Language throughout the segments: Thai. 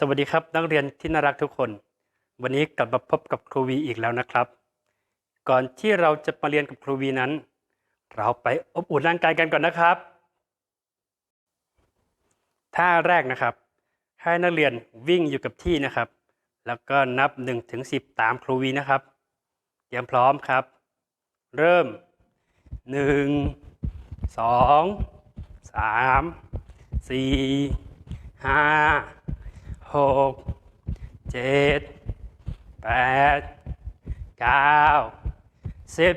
สวัสดีครับนักเรียนที่น่ารักทุกคน วันนี้กลับมาพบกับครูวีอีกแล้วนะครับ ก่อนที่เราจะมาเรียนกับครูวีนั้น เราไปอบอุ่นร่างกายกันก่อนนะครับท่าแรกนะครับ ให้นักเรียนวิ่งอยู่กับที่นะครับ แล้วก็นับ1ถึง10 ตามครูวีนะครับเตรียมพร้อมครับ เริ่ม 1 2 3 4ห้า หกเจ็ดแปดเก้าสิบ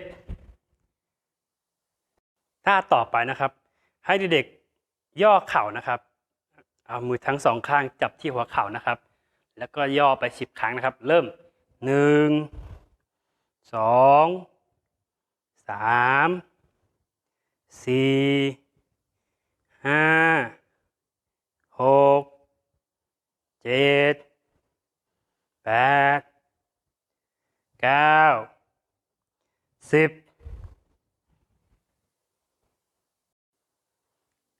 ถ้าต่อไปนะครับ ให้เด็กๆย่อเข่านะครับ เอามือทั้งสองข้างจับที่หัวเข่านะครับ แล้วก็ย่อไปสิบครั้งนะครับ เริ่มหนึ่งสองสามสี่ห้าหก เจ็ดแปดเก้าสิบ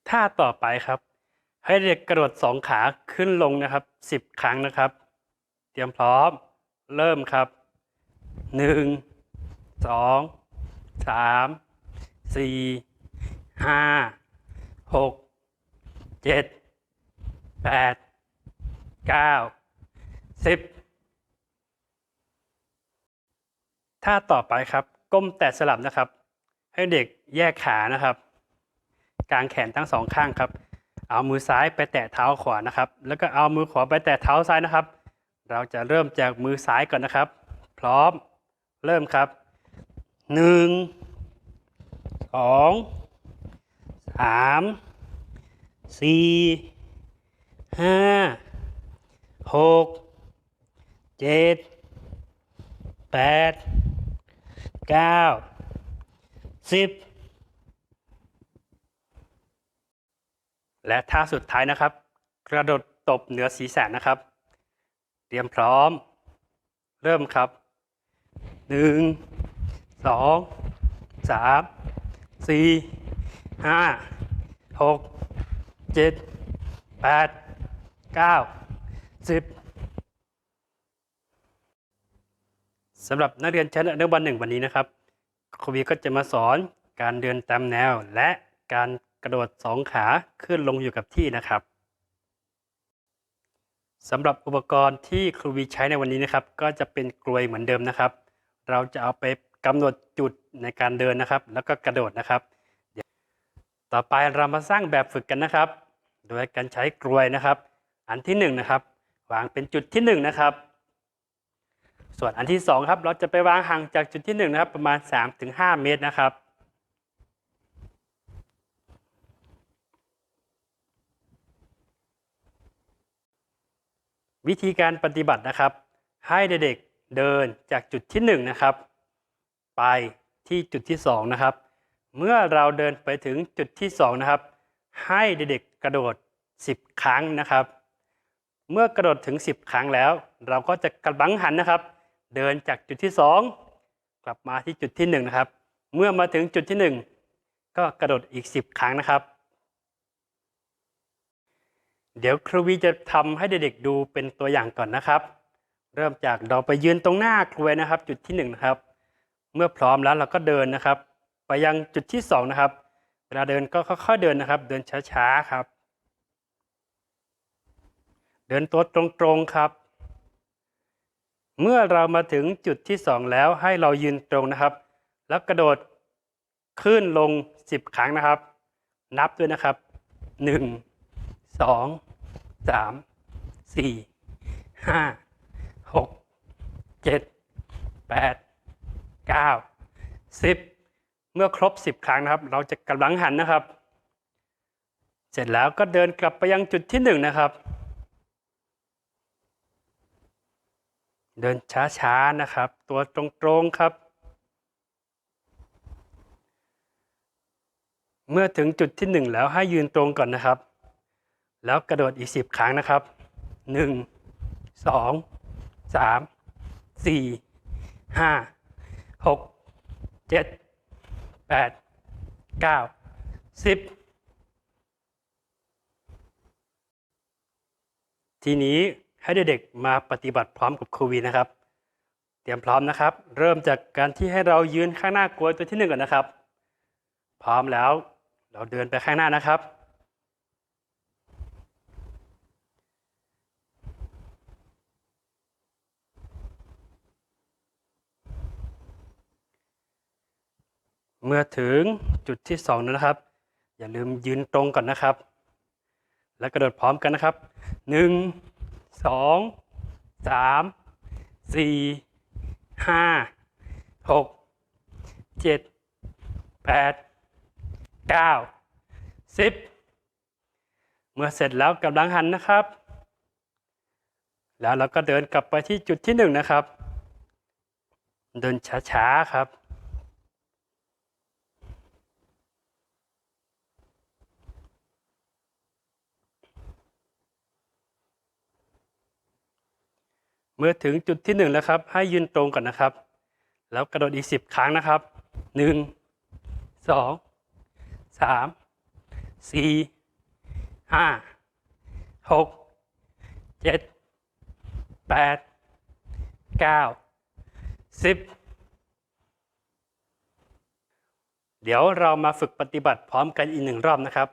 ท่าต่อไปครับ ให้เด็กกระโดดสองขาขึ้นลงนะครับสิบครั้งนะครับ เตรียมพร้อมเริ่มครับหนึ่งสองสามสี่ห้าหกเจ็ดแปด เก้าสิบท่าต่อไปครับ ก้มแต่สลับนะครับ ให้เด็กแยกขานะครับ กางแขนทั้งสองข้างครับ เอามือซ้ายไปแตะเท้าขวานะครับ แล้วก็เอามือขวาไปแตะเท้าซ้ายนะครับ เราจะเริ่มจากมือซ้ายก่อนนะครับ พร้อม เริ่มครับหนึ่งสองสามสี่ห้า หกเจ็ดแปดเก้าสิบและท่าสุดท้ายนะครับ กระโดดตบเหนือศีรษะนะครับ เตรียมพร้อม เริ่มครับหนึ่งสองสามสี่ห้าหกเจ็ดแปดเก้า สิบสำหรับนักเรียนชั้นอนุบาลหนึ่งวันนี้นะครับครูวีก็จะมาสอนการเดินตามแนว และการกระโดดสองขาขึ้นลงอยู่กับที่นะครับสำหรับอุปกรณ์ที่ครูวีใช้ในวันนี้นะครับ ก็จะเป็นกลวยเหมือนเดิมนะครับ เราจะเอาไปกำหนดจุดในการเดินนะครับ แล้วก็กระโดดนะครับต่อไปเรามาสร้างแบบฝึกกันนะครับ โดยการใช้กลวยนะครับ อันที่1นงนะครับ วางเป็นจุดที่1นนะครับ ส่วนอันที่2ครับเราจะไปวางห่างจากจุดที่1นนะครับประมาณ 3-5 เมตรนะครับวิธีการปฏิบัตินะครับ ให้เด็กๆเดินจากจุดที่1นงนะครับ ไปที่จุดที่2นะครับ เมื่อเราเดินไปถึงจุดที่2นะครับ ให้เด็กๆกระโดด 10 ครั้งนะครับ เมื่อกระโดดถึง 10 ครั้งแล้ว เราก็จะกระบังหันนะครับ เดินจากจุดที่ 2 กลับมาที่จุดที่1นะครับ เมื่อมาถึงจุดที่ 1 ก็กระโดดอีก 10 ครั้งนะครับ เดี๋ยวครูวีจะทำให้เด็กๆดูเป็นตัวอย่างก่อนนะครับ เริ่มจากเราไปยืนตรงหน้าครูนะครับ จุดที่1นะครับ เมื่อพร้อมแล้วเราก็เดินนะครับ ไปยังจุดที่2นะครับ เวลาเดินก็ค่อยๆเดินนะครับ เดินช้าๆครับ เดินตัวตรงๆครับ เมื่อเรามาถึงจุดที่ 2 แล้วให้เรายืนตรงนะครับ แล้วกระโดดขึ้นลง 10 ครั้งนะครับ นับด้วยนะครับ 1 2 3 4 5 6 7 8 9 10 เมื่อครบ 10 ครั้งนะครับ เราจะกำลังหันนะครับ เสร็จแล้วก็เดินกลับไปยังจุดที่ 1 นะครับ เดินช้าๆนะครับ ตัวตรงๆครับ เมื่อถึงจุดที่ 1 แล้วให้ยืนตรงก่อนนะครับ แล้วกระโดดอีก 10 ครั้งนะครับ 1 2 3 4 5 6เจ็ดแปดเก้าสิบทีนี้ ให้เด็กๆมาปฏิบัติพร้อมกับครูวีนะครับ เตรียมพร้อมนะครับ เริ่มจากการที่ให้เรายืนข้างหน้ากลวยตัวที่หนึ่งก่อนนะครับ พร้อมแล้วเราเดินไปข้างหน้านะครับ เมื่อถึงจุดที่สองนะครับ อย่าลืมยืนตรงก่อนนะครับ แล้วกระโดดพร้อมกันนะครับหนึ่ง สองสามสี่ห้าหกเจ็ดแปดเก้าสิบเมื่อเสร็จแล้วกำลังหันนะครับ แล้วเราก็เดินกลับไปที่จุดที่หนึ่งนะครับ เดินช้าๆครับ เมื่อถึงจุดที่หนึ่งแล้วครับ ให้ยืนตรงก่อนนะครับ แล้วกระโดดอีกสิบครั้งนะครับหนึ่งสองสามสี่ห้าหกเจ็ดแปดเก้าสิบเดี๋ยวเรามาฝึกปฏิบัติพร้อมกันอีกหนึ่งรอบนะครับ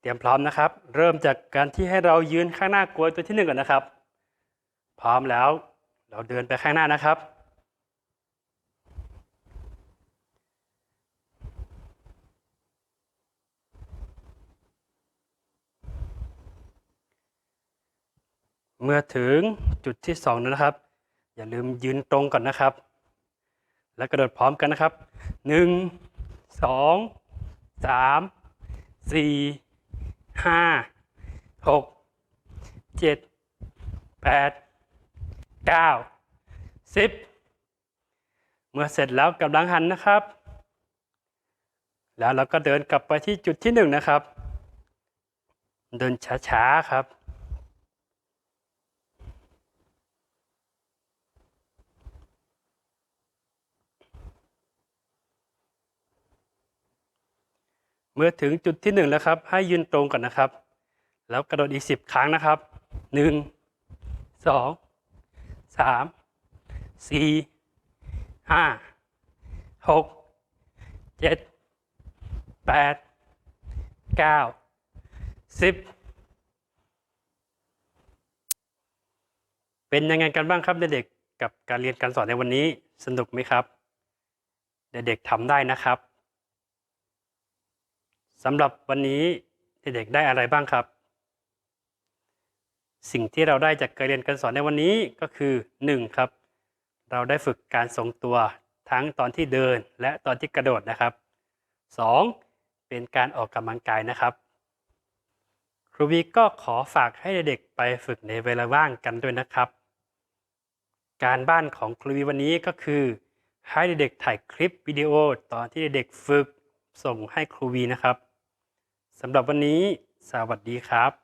เตรียมพร้อมนะครับ เริ่มจากการที่ให้เรายืนข้างหน้ากลวยตัวที่หนึ่งก่อนนะครับ พร้อมแล้ว เราเดินไปข้างหน้านะครับ เมื่อถึงจุดที่สองนะครับ อย่าลืมยืนตรงก่อนนะครับ แล้วกระโดดพร้อมกันนะครับหนึ่งสองสา มสี่ห้าหกเก้าสิบเมื่อเสร็จแล้วกำลังหันนะครับ แล้วเราก็เดินกลับไปที่จุดที่หนึ่งนะครับ เดินช้าๆครับเมื่อถึงจุดที่หนึ่งแล้วครับ ให้ยืนตรงก่อนนะครับ แล้วกระโดดอีกสิบครั้งนะครับหนึ่ง สามสี่ห้าหกเจ็ดแปดเก้าสิบเป็นยังไงกันบ้างครับเด็กๆกับการเรียนการสอนในวันนี้สนุกไหมครับ เด็กๆทำได้นะครับสำหรับวันนี้เด็กๆได้อะไรบ้างครับ สิ่งที่เราได้จากการเรียนการสอนในวันนี้ก็คือ1ครับ เราได้ฝึกการทรงตัวทั้งตอนที่เดินและตอนที่กระโดดนะครับ 2. เป็นการออกกำลังกายนะครับครูวีก็ขอฝากให้เด็กๆไปฝึกในเวลาว่างกันด้วยนะครับ การบ้านของครูวีวันนี้ก็คือ ให้เด็กๆถ่ายคลิปวิดีโอตอนที่เด็กๆฝึกส่งให้ครูวีนะครับสำหรับวันนี้สวัสดีครับ